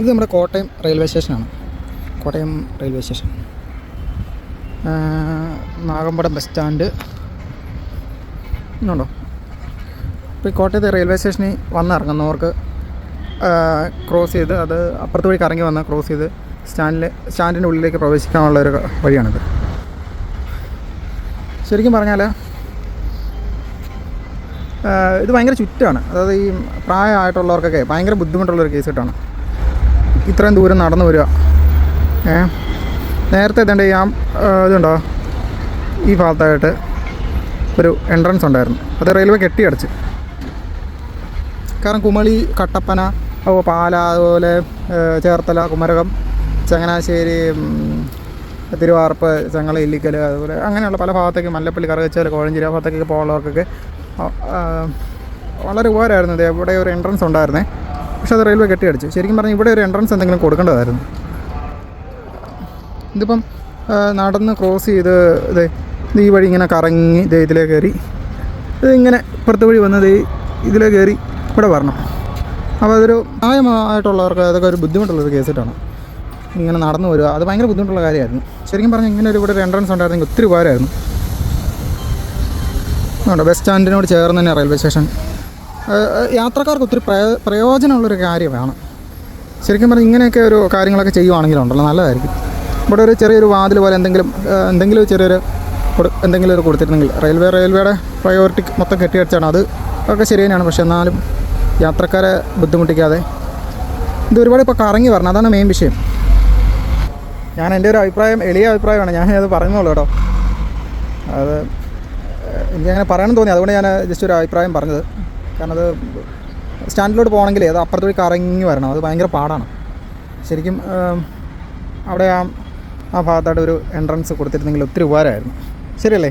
ഇത് നമ്മുടെ കോട്ടയം റെയിൽവേ സ്റ്റേഷനാണ്. Kottayam railway station. Nagampadam bus stand. ഇന്നുണ്ടോ ഇപ്പോൾ ഈ കോട്ടയത്തെ റെയിൽവേ സ്റ്റേഷനിൽ വന്നിറങ്ങുന്നവർക്ക് ക്രോസ് ചെയ്ത് അത് അപ്പുറത്ത് വഴി കറങ്ങി വന്ന് ക്രോസ് ചെയ്ത് സ്റ്റാൻഡിൽ സ്റ്റാൻഡിന്റെ ഉള്ളിലേക്ക് പ്രവേശിക്കാനുള്ള ഒരു വഴിയാണിത്. ശരിക്കും പറഞ്ഞാൽ ഇത് ഭയങ്കര ചുറ്റാണ്. അതായത് ഈ പ്രായമായിട്ടുള്ളവർക്കൊക്കെ ഭയങ്കര ബുദ്ധിമുട്ടുള്ളൊരു കേസ് കിട്ടാണ്. ഇത്രയും ദൂരം നടന്നു വരിക. ഏ? നേരത്തെ എത്തേണ്ട ഈ ഇതുണ്ടോ? ഈ ഭാഗത്തായിട്ട് ഒരു എൻട്രൻസ് ഉണ്ടായിരുന്നു. അത് റെയിൽവേ കെട്ടിയടച്ച് കാരണം കുമളി കട്ടപ്പന പാല അതുപോലെ ചേർത്തല കുമരകം ചങ്ങനാശ്ശേരി തിരുവാർപ്പ് ചങ്ങള ഇല്ലിക്കൽ അതുപോലെ അങ്ങനെയുള്ള പല ഭാഗത്തേക്ക് മല്ലപ്പള്ളി കറുകച്ചാൽ കോഴഞ്ചേരി ആ ഭാഗത്തേക്കൊക്കെ പോകുന്നവർക്കൊക്കെ വളരെ ഉപകാരമായിരുന്നു. ഇത് എവിടെ ഒരു എൻട്രൻസ് ഉണ്ടായിരുന്നേ. പക്ഷെ അത് റെയിൽവേ കെട്ടിയടിച്ചു. ശരിക്കും പറഞ്ഞാൽ ഇവിടെ ഒരു എൻട്രൻസ് എന്തെങ്കിലും കൊടുക്കേണ്ടതായിരുന്നു. ഇതിപ്പം നടന്ന് ക്രോസ് ചെയ്ത് ഇത് ഇത് ഈ വഴി ഇങ്ങനെ കറങ്ങി ഇത് ഇതിലേ കയറി. ഇത് ഇങ്ങനെ ഇപ്പുറത്തെ വഴി വന്നത് ഈ ഇതിലേ കയറി ഇവിടെ വരണം. അപ്പോൾ അതൊരു പ്രായമായിട്ടുള്ളവർക്ക് അതൊക്കെ ഒരു ബുദ്ധിമുട്ടുള്ളൊരു കേസിട്ടാണ്. ഇങ്ങനെ നടന്നു വരിക. അത് ഭയങ്കര ബുദ്ധിമുട്ടുള്ള കാര്യമായിരുന്നു. ശരിക്കും പറഞ്ഞാൽ ഇങ്ങനെ ഒരു ഇവിടെ ഒരു എൻട്രൻസ് ഉണ്ടായിരുന്നെങ്കിൽ ഒത്തിരി ഉപകാരമായിരുന്നു. അതുകൊണ്ട് ബസ് സ്റ്റാൻഡിനോട് ചേർന്ന് തന്നെ റെയിൽവേ സ്റ്റേഷൻ. യാത്രക്കാർക്ക് ഒത്തിരി പ്രയോ പ്രയോജനമുള്ളൊരു കാര്യമാണ്. ശരിക്കും പറഞ്ഞാൽ ഇങ്ങനെയൊക്കെ ഒരു കാര്യങ്ങളൊക്കെ ചെയ്യുവാണെങ്കിലുണ്ടല്ലോ നല്ലതായിരിക്കും. ഇവിടെ ഒരു ചെറിയൊരു വാതിൽ പോലെ എന്തെങ്കിലും എന്തെങ്കിലും ചെറിയൊരു എന്തെങ്കിലും ഒരു കൊടുത്തിരുന്നെങ്കിൽ റെയിൽവേ റെയിൽവേയുടെ പ്രയോറിറ്റി മൊത്തം കെട്ടിയടിച്ചാണ് അത് ഒക്കെ ശരി തന്നെയാണ് പക്ഷേ എന്നാലും യാത്രക്കാരെ ബുദ്ധിമുട്ടിക്കാതെ. ഇത് ഒരുപാട് ഇപ്പോൾ കറങ്ങി വരണം അതാണ് മെയിൻ വിഷയം. ഞാൻ എന്റെ ഒരു അഭിപ്രായം എളിയ അഭിപ്രായമാണ് ഞാൻ അത് പറഞ്ഞോളൂ കേട്ടോ. അത് എനിക്കങ്ങനെ പറയണം തോന്നി അതുകൊണ്ട് ഞാൻ ജസ്റ്റ് ഒരു അഭിപ്രായം പറഞ്ഞത്. കാരണം അത് സ്റ്റാൻഡിലോട്ട് പോകണമെങ്കിൽ അത് അപ്പുറത്ത് പോയി കറങ്ങി വരണം. അത് ഭയങ്കര പാടാണ്. ശരിക്കും അവിടെ ആ ആ ഭാഗത്തായിട്ട് ഒരു എൻട്രൻസ് കൊടുത്തിരുന്നെങ്കിൽ ഒത്തിരി ഉപകാരമായിരുന്നു. ശരിയല്ലേ?